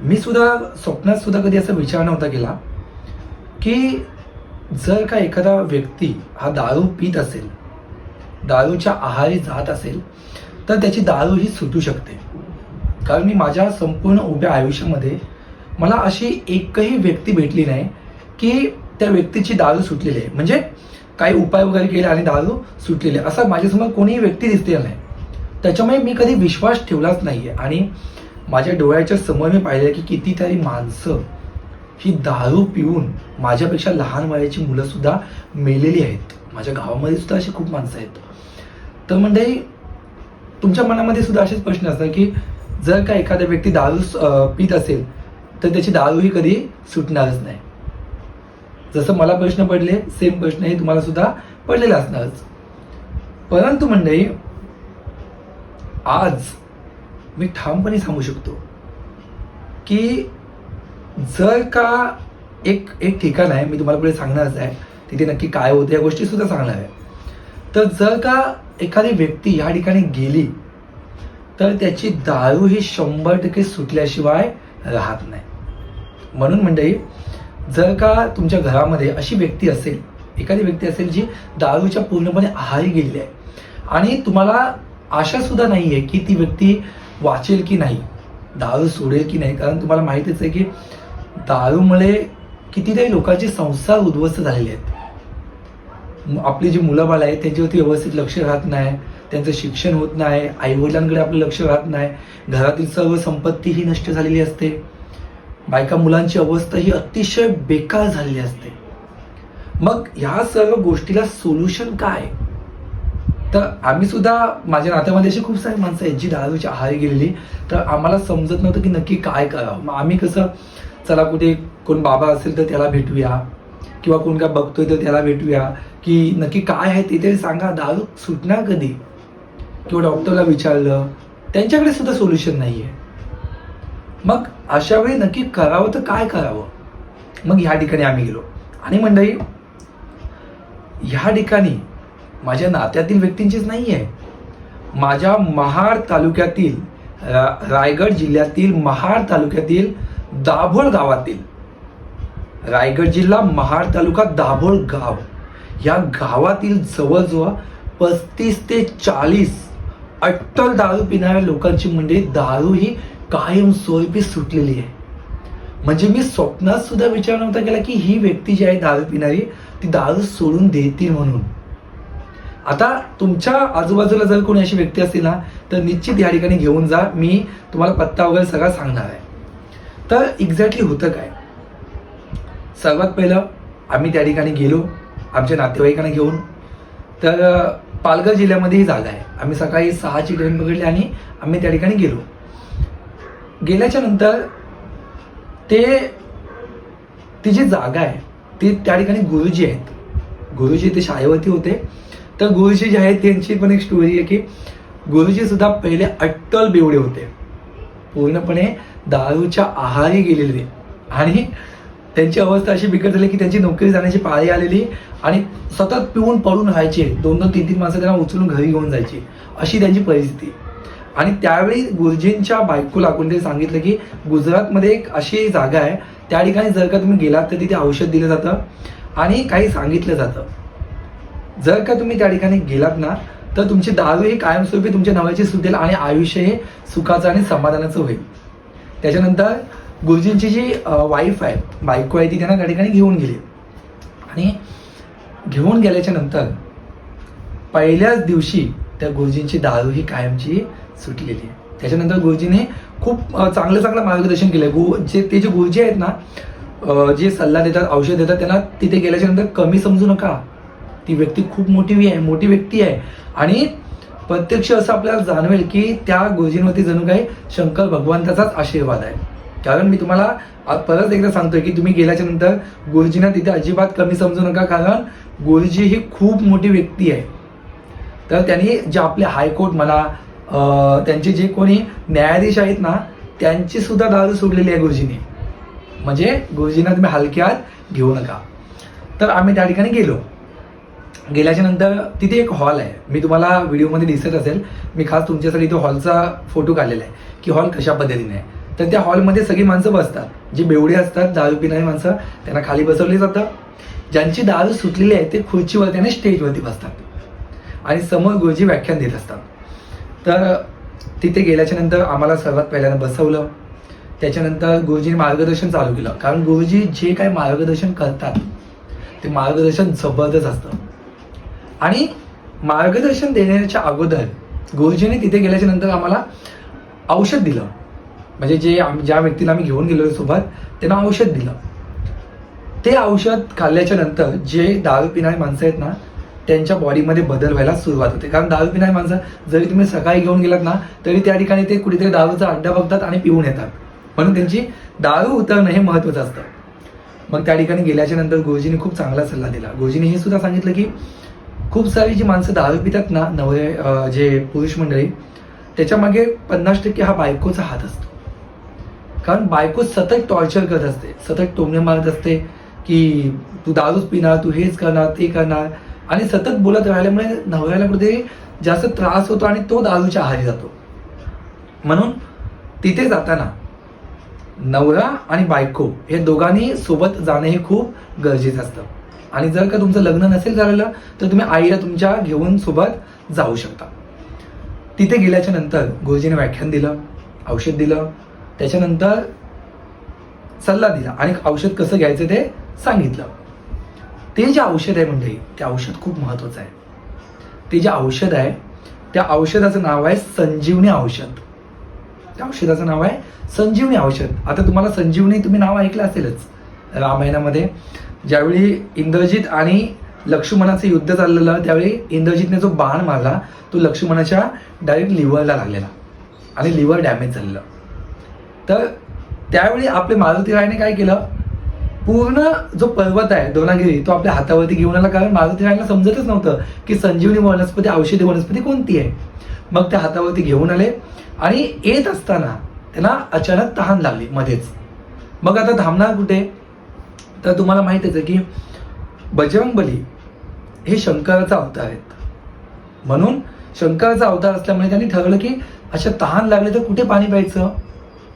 मी सुद्धा स्वप्नात सुद्धा कधी असा विचार नव्हता केला की जर का एखादा व्यक्ती हा दारू पित असेल दारूच्या आहारी जात असेल तर त्याची दारू ही सुटू शकते. कारण मी माझ्या संपूर्ण उभ्या आयुष्यामध्ये मला अशी एकही व्यक्ती भेटली नाही की त्या व्यक्तीची दारू सुटलेली आहे. म्हणजे काही उपाय वगैरे केले आणि दारू सुटलेली आहे. असा माझ्यासमोर कोणीही व्यक्ती दिसलेला नाही. त्याच्यामुळे मी कधी विश्वास ठेवलाच नाही आहे आणि माझ्या डोळ्याच्या समोर मी पाहिलं की कितीतरी माणसं ही दारू पिऊन माझ्यापेक्षा लहान वयाची मुलं सुद्धा मेलेली आहेत. माझ्या गावामध्ये सुद्धा अशी खूप माणसं आहेत. तर म्हणजे तुमच्या मनामध्ये सुद्धा असेच प्रश्न असतात की जर का एखादा व्यक्ती दारू पित असेल तर त्याची दारू ही कधी सुटणारच नाही. जसं मला प्रश्न पडले सेम प्रश्न हे तुम्हाला सुद्धा पडलेले असणारच. परंतु मंडळी आज मी ठामपणे सांगू शकतो की जर का एक एक ठिकाण आहे मी तुम्हाला पुढे सांगणारच आहे तिथे नक्की काय होतं या गोष्टीसुद्धा सांगणार आहे. तर जर का एखादी व्यक्ती या ठिकाणी गेली तर त्याची दारू ही शंभर टक्के सुटल्याशिवाय राहत नाही. म्हणून मंडळी जर का तुमच्या घरामध्ये अशी व्यक्ती असेल एखादी व्यक्ती असेल जी दारूच्या पूर्णपणे आहारी गेलेली आहे आणि तुम्हाला आशा सुद्धा नाही आहे की ती व्यक्ती वाचेल की नाही दारू सोडेल की नाही कारण तुम्हाला माहितीच आहे की दारूमुळे कितीतरी लोकांचे संसार उद्ध्वस्त झालेले आहेत. आपली जी मुलं बाळ आहेत त्यांच्यावरती व्यवस्थित लक्ष राहत नाही त्यांचं शिक्षण होत नाही आईवडिलांकडे आपलं लक्ष राहत नाही घरातील सर्व संपत्ती ही नष्ट झालेली असते. बायका मुलांची अवस्था ही अतिशय बेकार झालेली असते. मग ह्या सर्व गोष्टीला सोल्युशन काय? तर आम्ही सुद्धा माझ्या नात्यामध्ये अशी खूप सारी माणसं आहेत जी दारूच्या आहारी गेलेली. तर आम्हाला समजत नव्हतं की नक्की काय करावं. मग आम्ही कसं चला कुठे कोण बाबा असेल तर त्याला भेटूया. किंवा कोण काय बघतोय तर त्याला भेटूया. की नक्की काय आहे ते तरी सांगा. दारू सुटणार कधी? किंवा डॉक्टरला विचारलं. त्यांच्याकडे सुद्धा सोल्युशन नाही आहे मग अशा वेळी नक्की करावं तर काय करावं? मग ह्या ठिकाणी आम्ही गेलो. आणि मंडळी ह्या ठिकाणी माझ्या नात्यातील व्यक्तींचीच नाही आहे माझ्या महाड तालुक्यातील रा- रायगड जिल्ह्यातील महाड तालुक्यातील दाभोळ गावातील रायगड जिल्हा महाड तालुका दाभोळ गाव या गावातील जवळजवळ पस्तीस ते चाळीस अट्टल दारू पिणाऱ्या लोकांची मंडळी दारू ही कायम स्वरूपी सुटलेली आहे. म्हणजे मी स्वप्नात सुद्धा विचार नव्हता केला की ही व्यक्ती जी आहे दारू पिणारी ती दारू सोडून देतील म्हणून. आता तुमच्या आजूबाजूला जर कोणी अशी व्यक्ती असतील ना तर निश्चित या ठिकाणी घेऊन जा. मी तुम्हाला पत्ता वगैरे सगळा सांगणार आहे. तर एक्झॅक्टली होतं काय? सर्वात पहिलं आम्ही त्या ठिकाणी गेलो आमच्या नातेवाईकांना घेऊन. तर पालघर जिल्ह्यामध्ये ही जागा आहे. आम्ही सकाळी सहाची ट्रेन पकडली आणि आम्ही त्या ठिकाणी गेलो. गेल्याच्यानंतर ते ती जी जागा आहे ती त्या ठिकाणी गुरुजी आहेत. गुरुजी ते शाळेवरती होते. तर गुरुजी जे आहेत त्यांची पण एक स्टोरी आहे की गुरुजी सुद्धा पहिले अट्टल बेवडे होते. पूर्णपणे दारूच्या आहारी गेलेले आणि त्यांची अवस्था अशी बिकट झाली की त्यांची नोकरी जाण्याची पाळी आलेली आणि सतत पिऊन पडून राहायचे. दोन दोन तीन तीन माणसं त्यांना उचलून घरी घेऊन जायची. अशी त्यांची परिस्थिती. आणि त्यावेळी गुरुजींच्या बायकोला ते सांगितलं की गुजरातमध्ये एक अशी जागा आहे त्या ठिकाणी जर का तुम्ही गेलात तर तिथे औषध दिलं जातं आणि काही सांगितलं जातं. जर का तुम्ही त्या ठिकाणी गेलात ना तर तुमची दारू ही कायमस्वरूपी तुमच्या नावाची सुटेल आणि आयुष्य हे सुखाचं आणि समाधानाचं होईल. त्याच्यानंतर गुरुजींची जी वाईफ आहे बायको आहे ती त्यांना त्या ठिकाणी घेऊन गेली. आणि घेऊन गेल्याच्यानंतर पहिल्याच दिवशी त्या गुरुजींची दारू ही कायमची सुटलेली. आहे त्याच्यानंतर गुरुजीने खूप चांगलं चांगलं मार्गदर्शन केलं. गु जे ते जे गुरुजी आहेत ना जे सल्ला देतात औषध देतात त्यांना तिथे गेल्याच्यानंतर कमी समजू नका. ती व्यक्ती खूप मोठी आहे मोठी व्यक्ती आहे. आणि प्रत्यक्ष असं आपल्याला जाणवेल की त्या गुरुजींवरती जणू काही शंकर भगवंताचाच आशीर्वाद आहे. कारण मी तुम्हाला परत एकदा सांगतोय की तुम्ही गेल्याच्यानंतर गुरुजींना तिथे अजिबात कमी समजू नका कारण गुरुजी ही खूप मोठी व्यक्ती आहे. तर त्यांनी जे आपले हायकोर्ट म्हणा त्यांचे जे कोणी न्यायाधीश आहेत ना त्यांची सुद्धा दारू सोडलेली आहे गुरुजीने. म्हणजे गुरुजींना तुम्ही हलक्यात घेऊ नका. तर आम्ही त्या ठिकाणी गेलो. गेल्याच्यानंतर तिथे एक हॉल आहे. मी तुम्हाला व्हिडिओमध्ये दिसत असेल मी खास तुमच्यासाठी तो हॉलचा फोटो काढलेला आहे की हॉल कशा पद्धतीने आहे. तर त्या हॉलमध्ये सगळी माणसं बसतात. जी बेवडी असतात दारू पिणारी माणसं त्यांना खाली बसवली जातं. ज्यांची दारू सुटलेली आहे ते खुर्चीवरती आणि स्टेजवरती बसतात. आणि समोर गुरुजी व्याख्यान देत असतात. तर तिथे गेल्याच्यानंतर आम्हाला सर्वात पहिल्यांदा बसवलं. त्याच्यानंतर गुरुजीने मार्गदर्शन चालू केलं. कारण गुरुजी जे काही मार्गदर्शन करतात ते मार्गदर्शन जबरदस्त असतं. आणि मार्गदर्शन देण्याच्या अगोदर गुरुजीने तिथे गेल्याच्यानंतर आम्हाला औषध दिलं. म्हणजे जे आम ज्या व्यक्तीला आम्ही घेऊन गेलो सोबत त्यांना औषध दिलं. ते औषध खाल्ल्याच्या नंतर जे दारू पिणारी माणसं आहेत ना त्यांच्या बॉडीमध्ये बदल व्हायला सुरुवात होते. कारण दारू पिणारी माणसं जरी तुम्ही सकाळी घेऊन गेलात ना तरी त्या ठिकाणी ते कुठेतरी दारूचा अड्डा बघतात आणि पिऊन येतात. म्हणून त्यांची दारू उतरणं हे महत्त्वाचं असतं. मग त्या ठिकाणी गेल्याच्यानंतर गुरुजीने खूप चांगला सल्ला दिला. गुरुजीने हे सुद्धा सांगितलं की खूप सारी जी माणसं दारू पितात ना नवरे जे पुरुष मंडळी त्याच्यामागे पन्नास टक्के हा बायकोचा हात असतो. कारण बायको सतत टॉर्चर करत असते सतत टोमणे मारत असते की तू दारूच पिणार तू हेच करणार ते करणार आणि सतत बोलत राहिल्यामुळे नवऱ्याला कुठेतरी जास्त त्रास होतो आणि तो दारूच्या आहारी जातो. म्हणून तिथे जाताना नवरा आणि बायको हे दोघांनी सोबत जाणं हे खूप गरजेचं असतं. आणि जर का तुमचं लग्न नसेल झालेलं तर तुम्ही आईला तुमच्या घेऊन सोबत जाऊ शकता. तिथे गेल्याच्यानंतर गुरुजीने व्याख्यान दिलं औषध दिलं त्याच्यानंतर सल्ला दिला आणि औषध कसं घ्यायचं ते सांगितलं. ते जे औषध आहे म्हणजे ते औषध खूप महत्वाचं आहे. ते जे औषध आहे त्या औषधाचं नाव आहे संजीवनी औषध. त्या औषधाचं नाव आहे संजीवनी औषध. आता तुम्हाला संजीवनी तुम्ही नाव ऐकलं असेलच. रामायणामध्ये ज्यावेळी इंद्रजित आणि लक्ष्मणाचं युद्ध चाललेलं त्यावेळी इंद्रजितने जो बाण मारला तो लक्ष्मणाच्या डायरेक्ट लिव्हरला लागलेला आणि लिव्हर डॅमेज झालेलं. तर त्यावेळी आपले मारुती रायने काय केलं? पूर्ण जो पर्वत आहे दोनागिरी तो आपल्या हातावरती घेऊन आला. कारण मारुती रायला समजतच नव्हतं की संजीवनी वनस्पती औषधी वनस्पती कोणती आहे. मग त्या हातावरती घेऊन आले आणि येत असताना त्यांना अचानक तहान लागली मध्येच. मग आता थांबणार कुठे? तर तुम्हाला माहितीच आहे की बजरंगबली हे शंकराचा अवतार आहेत. म्हणून शंकराचा अवतार असल्यामुळे त्यांनी ठरवलं की अशा तहान लागले तर कुठे पाणी प्यायचं?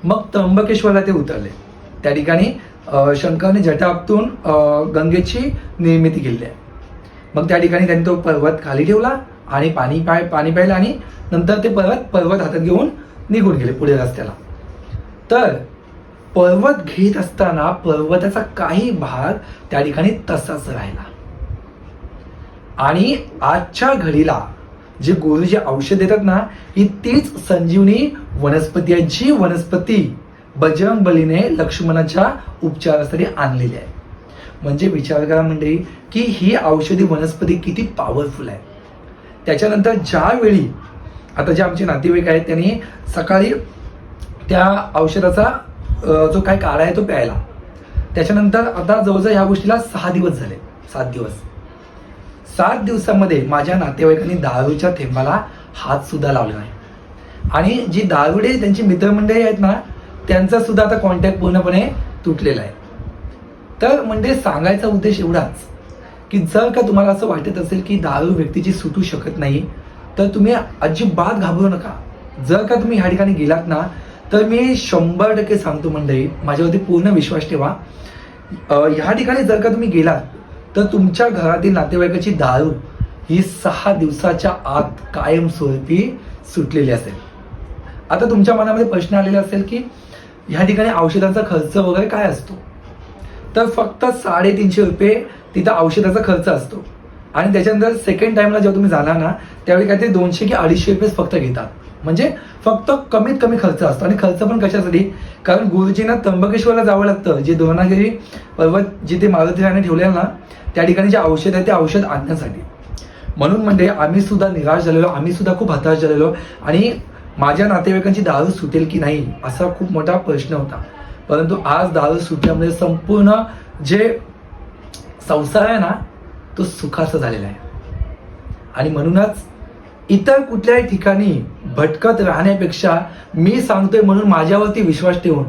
मग त्र्यंबकेश्वरला ते उतरले. त्या ठिकाणी शंकरने शंकराने गंगेची निर्मिती केली आहे. मग त्या ठिकाणी त्यांनी तो पर्वत खाली ठेवला आणि पाणी पाय पाणी प्यायला आणि नंतर ते पर्वत पर्वत हातात घेऊन निघून गेले पुढे रस्त्याला. तर पर्वत घेत असताना पर्वताचा काही भाग त्या ठिकाणी तसाच राहिला. आणि आजच्या घडीला जे गुरुजी औषध देतात ना ही तीच संजीवनी वनस्पती आहे जी वनस्पती बजरंग बलीने लक्ष्मणाच्या उपचारासाठी आणलेली आहे. म्हणजे विचार करा मंडळी की ही औषधी वनस्पती किती पॉवरफुल आहे. त्याच्यानंतर ज्यावेळी आता जे आमचे नातेवाईक आहेत त्यांनी सकाळी त्या औषधाचा जो काय काढा आहे तो प्यायला. त्याच्यानंतर आता जवळजवळ ह्या गोष्टीला सहा दिवस झाले. सात दिवस. सात दिवसामध्ये माझ्या नातेवाईकांनी दारूच्या थेंबाला हात सुद्धा लावला नाही. आणि जी दारुडे त्यांची मित्रमंडळी आहेत ना त्यांचा सुद्धा आता कॉन्टॅक्ट पूर्णपणे तुटलेला आहे. तर म्हणजे सांगायचा उद्देश एवढाच की जर का तुम्हाला असं वाटत असेल की दारू व्यक्तीची सुटू शकत नाही तर तुम्ही अजिबात घाबरू नका. जर का तुम्ही ह्या ठिकाणी गेलात ना तर मी शंभर टक्के सांगतो मंडळी माझ्यावरती पूर्ण विश्वास ठेवा. ह्या ठिकाणी जर का तुम्ही गेलात तर तुमच्या घरातील नातेवाईकाची दारू ही सहा दिवसाच्या आत कायमस्वरूपी सुटलेली असेल. आता तुमच्या मनामध्ये प्रश्न आलेला असेल की ह्या ठिकाणी औषधाचा खर्च वगैरे काय असतो? तर फक्त साडेतीनशे रुपये तिथं औषधाचा खर्च असतो. आणि त्याच्यानंतर सेकंड टाइमला जेव्हा तुम्ही जाणार ना त्यावेळी काहीतरी दोनशे की अडीचशे रुपये फक्त घेतात. म्हणजे फक्त कमीत कमी खर्च असतो. आणि खर्च पण कशासाठी? कारण गुरुजींना त्र्यंबकेश्वरला जावं लागतं. जे दोनागिरी पर्वत जिथे मारुती राणे ना त्या ठिकाणी जे औषध आहे ते औषध आणण्यासाठी. म्हणून म्हणजे आम्ही सुद्धा निराश झालेलो. आम्ही सुद्धा खूप हताश झालेलो. आणि माझ्या नातेवाईकांची दारू सुटेल की नाही असा खूप मोठा प्रश्न होता. परंतु आज दारू सुटल्यामुळे संपूर्ण जे संसार आहे ना तो सुखाचा झालेला आहे. आणि म्हणूनच इतर कुठल्याही ठिकाणी भटकत राहण्यापेक्षा मी सांगतोय म्हणून माझ्यावरती विश्वास ठेवून.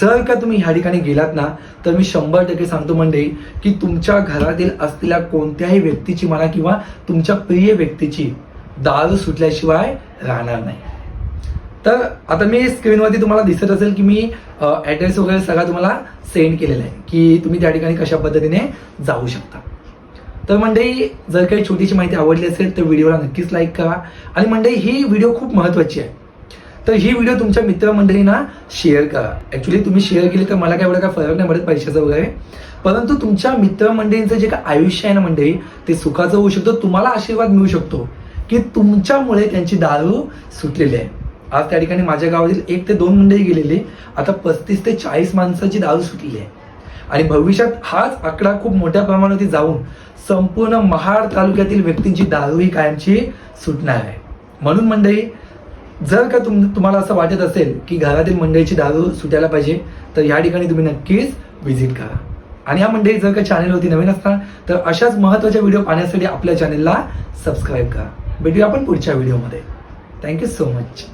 जर का तुम्ही ह्या ठिकाणी गेलात ना तर मी शंभर टक्के सांगतो म्हणजे की तुमच्या घरातील असलेल्या कोणत्याही व्यक्तीची म्हणा किंवा तुमच्या प्रिय व्यक्तीची दारू सुटल्याशिवाय राहणार नाही. तर आता मी स्क्रीनवरती तुम्हाला दिसत असेल की मी ॲड्रेस वगैरे सगळा तुम्हाला सेंड केलेला आहे की तुम्ही त्या ठिकाणी कशा पद्धतीने जाऊ शकता. तर मंडळी जर काही छोटीशी माहिती आवडली असेल तर व्हिडिओला नक्कीच लाईक करा. आणि मंडळी ही व्हिडिओ खूप महत्त्वाची आहे. तर ही व्हिडिओ तुमच्या मित्रमंडळींना शेअर करा. ॲक्च्युली तुम्ही शेअर केली तर मला काय एवढा काय फरक नाही पडत पैशाचा वगैरे. परंतु तुमच्या मित्रमंडळींचं जे काय आयुष्य आहे ना मंडळी ते सुखाचं होऊ शकतं. तुम्हाला आशीर्वाद मिळू शकतो की तुमच्यामुळे त्यांची दारू सुटलेली आहे. आज त्या ठिकाणी माझ्या गावातील एक ते दोन मंडळी गेलेली. आता पस्तीस ते चाळीस माणसाची दारू सुटलेली आहे. आणि भविष्यात हाच आकडा खूप मोठ्या प्रमाणावरती जाऊन संपूर्ण महाड तालुक्यातील व्यक्तींची दारू ही कायमची सुटणार आहे. म्हणून मंडळी जर का तुम तुम्हाला असं वाटत असेल की घरातील मंडळीची दारू सुटायला पाहिजे तर या ठिकाणी तुम्ही नक्कीच व्हिजिट करा. आणि या मंडळी जर का चॅनलवरती नवीन असणार तर अशाच महत्त्वाच्या व्हिडिओ पाहण्यासाठी आपल्या चॅनलला सबस्क्राईब करा. भेटूया आपण पुढच्या व्हिडिओमध्ये थँक्यू सो मच